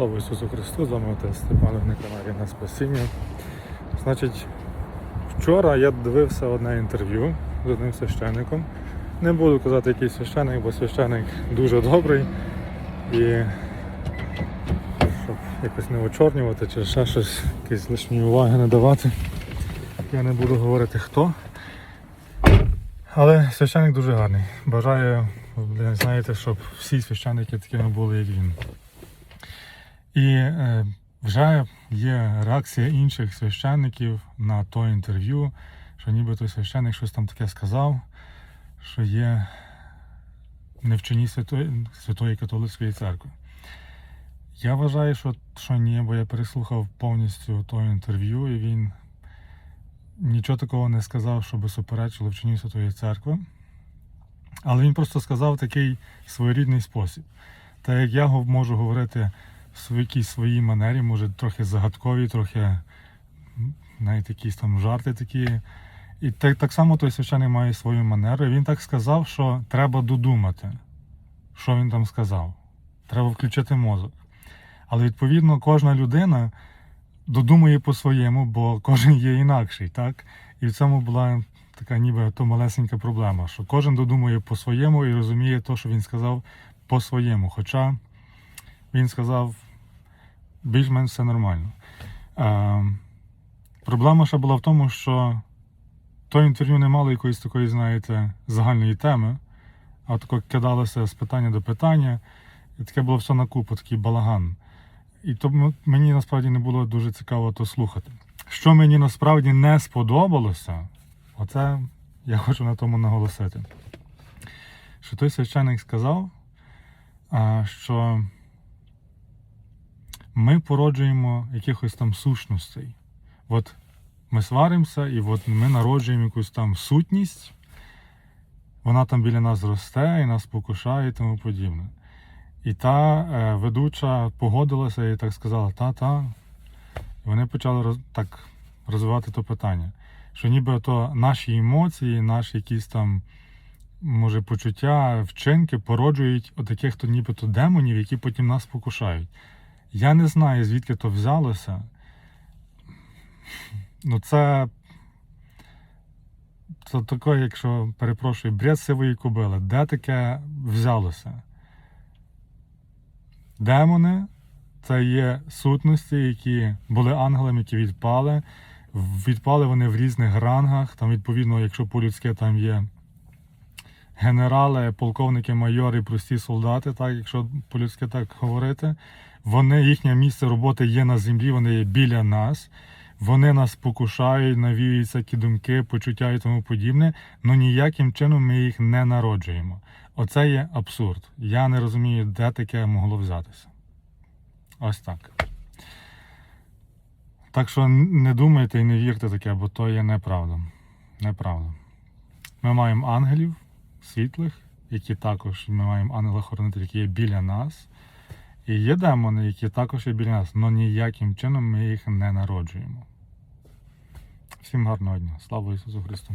Слава Ісусу Христу, з вами отець Степанов на каналі на Спасіння. Значить, вчора я дивився одне інтерв'ю з одним священником. Не буду казати, який священник, бо священник дуже добрий. І щоб якось не очорнювати чи ще щось, якісь лишні уваги не давати. Я не буду говорити хто. Але священник дуже гарний. Бажаю, знаєте, щоб всі священники такими були, як він. І е, вже є реакція інших священників на то інтерв'ю, що ніби той священник щось там таке сказав, що є не вчені Святої, Святої Католицької церкви. Я вважаю, що, що ні, бо я переслухав повністю то інтерв'ю, і він нічого такого не сказав, щоб суперечило вченню Святої церкви. Але він просто сказав такий своєрідний спосіб. Так як я можу говорити в якійсь своїй манері, може трохи загадкові, трохи навіть якісь там жарти такі. І так, так само той священик має свою манеру. Він так сказав, що треба додумати, що він там сказав. Треба включити мозок. Але відповідно кожна людина додумує по-своєму, бо кожен є інакший, так? І в цьому була така ніби то малесенька проблема, що кожен додумує по-своєму і розуміє те, що він сказав по-своєму. Хоча він сказав, більш-менш все нормально. Е, проблема ще була в тому, що то інтерв'ю не мало якоїсь такої, знаєте, загальної теми, а тако кидалося з питання до питання, і таке було все на купу, такий балаган. І то мені насправді не було дуже цікаво то слухати. Що мені насправді не сподобалося, оце я хочу на тому наголосити. Що той священник сказав, що ми породжуємо якихось там сущностей. От ми сваримося, і от ми народжуємо якусь там сутність, вона там біля нас росте і нас покушає і тому подібне. І та е, ведуча погодилася і так сказала: та-та. І вони почали роз, так розвивати то питання. Що ніби то наші емоції, наші якісь там, може, почуття, вчинки породжують отаких то нібито демонів, які потім нас покушають. Я не знаю, звідки то взялося. Ну, це. Це таке, якщо перепрошую, бред сивої кобили. Де таке взялося? Демони це є сутності, які були ангелами, які відпали. Відпали вони в різних рангах. Там, відповідно, якщо по-людськи там є генерали, полковники, майори, прості солдати, так, якщо по-людськи так говорити, вони, їхнє місце роботи є на землі, вони є біля нас. Вони нас покушають, навіюють всякі думки, почуття і тому подібне, але ніяким чином ми їх не народжуємо. Оце є абсурд. Я не розумію, де таке могло взятися. Ось так. Так що не думайте і не вірте таке, бо то є неправда. Неправда. Ми маємо ангелів світлих, які також ми маємо ангела-хоронителів, які є біля нас. І є демони, які також є біля нас, але ніяким чином ми їх не народжуємо. Всім гарного дня. Слава Ісусу Христу!